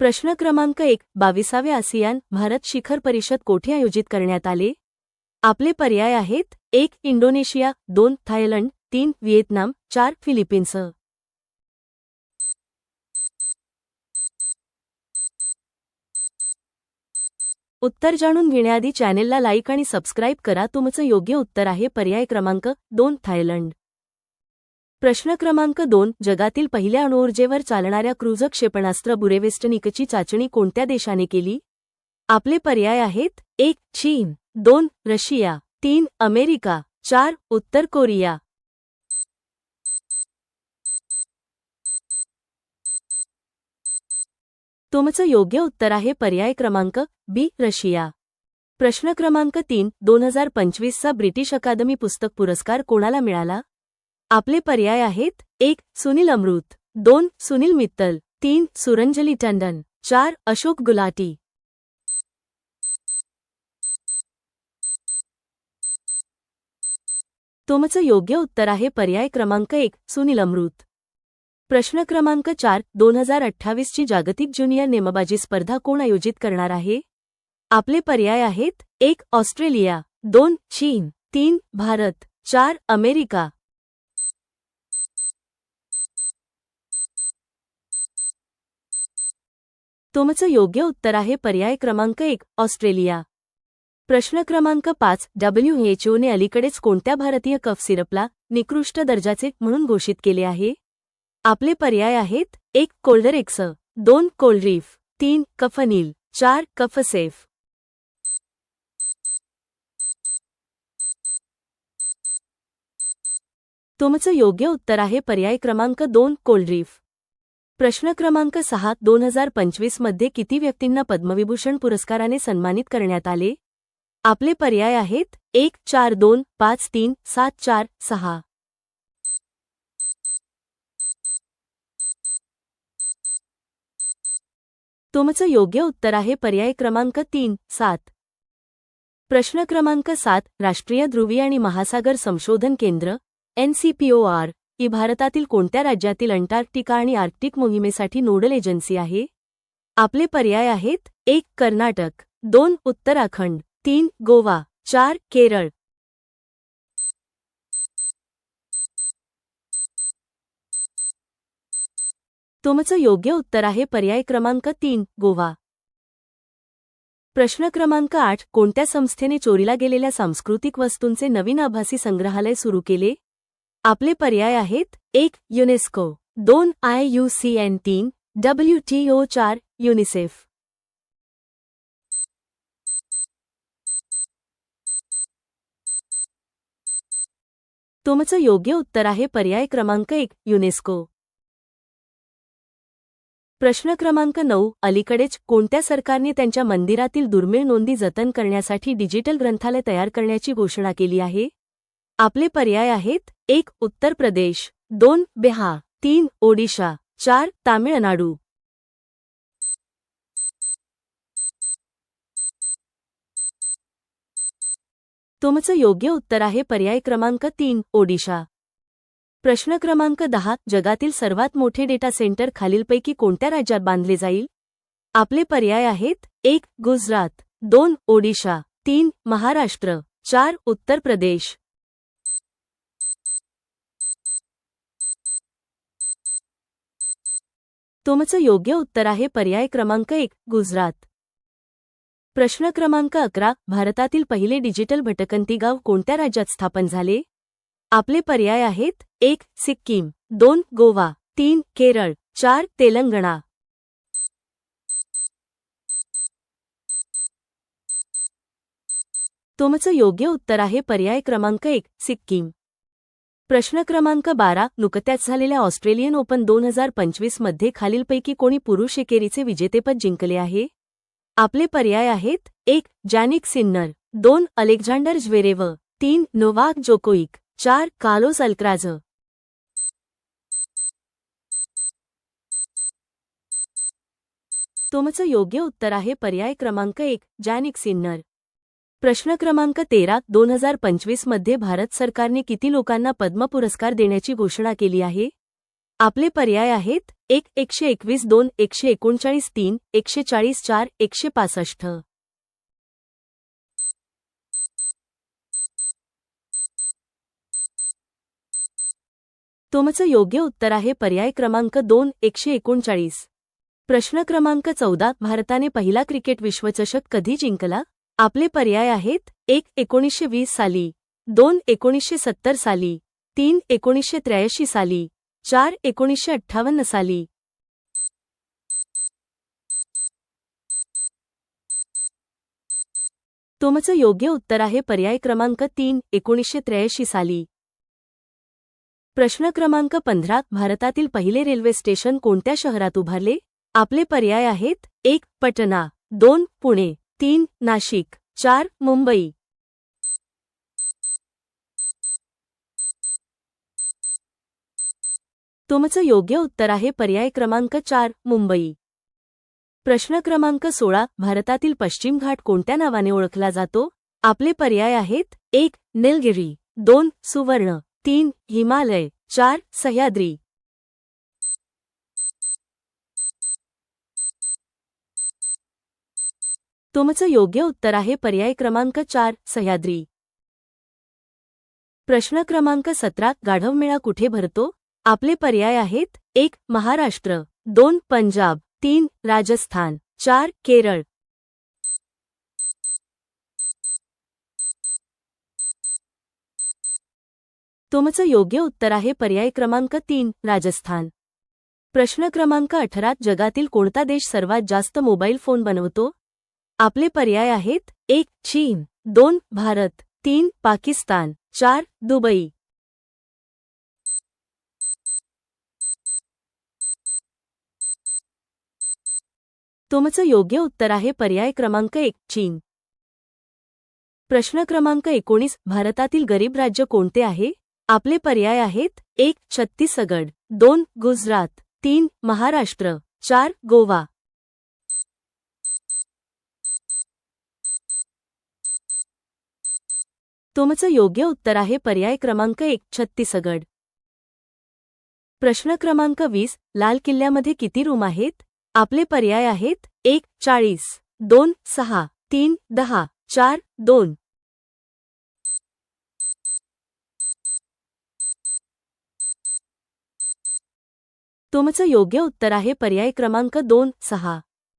प्रश्न क्रमांक एक बावीसावे आसियान भारत शिखर परिषद कोठे आयोजित करण्यात आले? आपले पर्याय आहेत एक इंडोनेशिया दोन थायलंड तीन व्हिएतनाम चार फिलिपिन्स. उत्तर जाणून घेण्याआधी चॅनेलला लाईक आणि सबस्क्राईब करा. तुमचं योग्य उत्तर आहे. पर्याय क्रमांक दोन थायलंड. प्रश्न क्रमांक दोन जगातील पहिल्या अणुऊर्जेवर चालणाऱ्या क्रुझ क्षेपणास्त्र बुरेवेस्टनिकची चाचणी कोणत्या देशाने केली? आपले पर्याय आहेत एक चीन दोन रशिया तीन अमेरिका चार उत्तर कोरिया. तुमचं योग्य उत्तर आहे पर्याय क्रमांक बी रशिया. प्रश्न क्रमांक तीन दोन हजार पंचवीसचा ब्रिटिश अकादमी पुस्तक पुरस्कार कोणाला मिळाला? आपले पर्याय आहेत एक सुनील अमृत दोन सुनील मित्तल तीन सुरंजली टंडन चार अशोक गुलाटी. तुमचं योग्य उत्तर आहे पर्याय क्रमांक एक सुनील अमृत. प्रश्न क्रमांक चार दोन हजार अठ्ठावीसची जागतिक ज्युनियर नेमबाजी स्पर्धा कोण आयोजित करणार आहे? आपले पर्याय आहेत एक ऑस्ट्रेलिया दोन चीन तीन भारत चार अमेरिका. तुमचं योग्य उत्तर आहे पर्याय क्रमांक एक ऑस्ट्रेलिया. प्रश्न क्रमांक पाच डब्ल्यूएचओने अलीकडेच कोणत्या भारतीय कफ सिरपला निकृष्ट दर्जाचे म्हणून घोषित केले आहे? आपले पर्याय आहेत एक कोल्डरेक्स दोन कोल्ड्रीफ तीन कफनील चार कफसेफ तुमचं योग्य उत्तर आहे पर्याय क्रमांक दोन कोल्ड्रीफ प्रश्न क्रमांक सहा दोन हजार पंचवीसमध्ये किती व्यक्तींना पद्मविभूषण पुरस्काराने सन्मानित करण्यात आले? आपले पर्याय आहेत एक चार दोन पाच तीन सात चार सहा. तुमचं योग्य उत्तर आहे पर्याय क्रमांक तीन सात. प्रश्न क्रमांक सात राष्ट्रीय ध्रुवी आणि महासागर संशोधन केंद्र एनसीपीओआर ही भारतातील कोणत्या राज्यातील अंटार्क्टिका आणि आर्क्टिक मोहिमेसाठी नोडल एजन्सी आहे? आपले पर्याय आहेत एक कर्नाटक दोन उत्तराखंड तीन गोवा चार केरळ. तुमचं योग्य उत्तर आहे पर्याय क्रमांक तीन गोवा. प्रश्न क्रमांक आठ कोणत्या संस्थेने चोरीला गेलेल्या सांस्कृतिक वस्तूंचे नवीन आभासी संग्रहालय सुरू केले? आपले पर्याय आहेत एक युनेस्को दोन आय यू सी एन तीन डब्ल्यू टी ओ चार युनिसेफ. तुमचं योग्य उत्तर आहे पर्याय क्रमांक एक युनेस्को. प्रश्न क्रमांक नऊ अलीकडेच कोणत्या सरकारने त्यांच्या मंदिरातील दुर्मिळ नोंदी जतन करण्यासाठी डिजिटल ग्रंथालय तयार करण्याची घोषणा केली आहे? आपले पर्याय आहेत एक उत्तर प्रदेश दोन बिहार तीन ओडिशा चार तामिळनाडू. तुमचं योग्य उत्तर आहे पर्याय क्रमांक तीन ओडिशा. प्रश्न क्रमांक दहा जगातील सर्वात मोठे डेटा सेंटर खालीलपैकी कोणत्या राज्यात बांधले जाईल? आपले पर्याय आहेत एक गुजरात दोन ओडिशा तीन महाराष्ट्र चार उत्तर प्रदेश. तुमचं योग्य उत्तर आहे पर्याय क्रमांक एक गुजरात. प्रश्न क्रमांक अकरा भारतातील पहिले डिजिटल भटकंती गाव कोणत्या राज्यात स्थापन झाले? आपले पर्याय आहेत एक सिक्कीम दोन गोवा तीन केरळ चार तेलंगणा. तुमचं योग्य उत्तर आहे पर्याय क्रमांक एक सिक्कीम. प्रश्न क्रमांक बारा नुकत्याच झालेल्या ऑस्ट्रेलियन ओपन दोन हजार पंचवीसमध्ये खालीलपैकी कोणी पुरुष एकेरीचे विजेतेपद जिंकले आहे? आपले पर्याय आहेत एक जॅनिक सिन्नर दोन अलेक्झांडर ज्वेरेव तीन नोवाक जोकोईक चार कालोस अल्क्राझ. तुमचं योग्य उत्तर आहे पर्याय क्रमांक एक जॅनिक सिन्नर. प्रश्न क्रमांक तेरा दोन हजार पंचवीसमध्ये भारत सरकारने किती लोकांना पद्म पुरस्कार देण्याची घोषणा केली आहे? आपले पर्याय आहेत एक एकशे एकवीस दोन एकशे एकोणचाळीस तीन एकशे चाळीस चार एकशे पासष्ट. तुमचं योग्य उत्तर आहे पर्याय क्रमांक दोन एकशे एकोणचाळीस. प्रश्न क्रमांक चौदा भारताने पहिला क्रिकेट विश्वचषक कधी जिंकला? आपले पर्याय आहेत एक एकोणीसशे वीस साली दोन एकोणीसशे सत्तर साली तीन एकोणीसशे त्र्याऐंशी साली चार एकोणीसशे अठ्ठावन्न साली. तुमचं योग्य उत्तर आहे पर्याय क्रमांक तीन एकोणीसशे त्र्याऐंशी साली. प्रश्न क्रमांक पंधरा भारतातील पहिले रेल्वे स्टेशन कोणत्या शहरात उभारले? आपले पर्याय आहेत एक पटना दोन पुणे. तीन नाशिक. चार मुंबई. तुमचं योग्य उत्तर आहे पर्याय क्रमांक चार मुंबई. प्रश्न क्रमांक सोळा भारतातील पश्चिम घाट कोणत्या नावाने ओळखला जातो? आपले पर्याय आहेत एक निलगिरी दोन सुवर्ण तीन हिमालय चार सह्याद्री. तुमचं योग्य उत्तर आहे पर्याय क्रमांक चार सह्याद्री. प्रश्न क्रमांक सतरा गाढवमेळा कुठे भरतो? आपले पर्याय आहेत एक महाराष्ट्र दोन पंजाब तीन राजस्थान चार केरळ. तुमचं योग्य उत्तर आहे पर्याय क्रमांक तीन राजस्थान. प्रश्न क्रमांक अठरा जगातील कोणता देश सर्वात जास्त मोबाईल फोन बनवतो? आपले पर्याय आहेत एक चीन दोन भारत तीन पाकिस्तान चार दुबई. तुमचं योग्य उत्तर आहे पर्याय क्रमांक एक चीन. प्रश्न क्रमांक एकोणीस भारतातील गरीब राज्य कोणते आहे? आपले पर्याय आहेत एक छत्तीसगड दोन गुजरात तीन महाराष्ट्र चार गोवा. तुमचं योग्य उत्तर आहे पर्याय क्रमांक एक छत्तीसगड. प्रश्न क्रमांक वीस लाल किल्ल्यामध्ये किती रूम आहेत? आपले पर्याय आहेत एक चाळीस दोन सहा तीन दहा चार दोन. तुमचं योग्य उत्तर आहे पर्याय क्रमांक दोन सहा.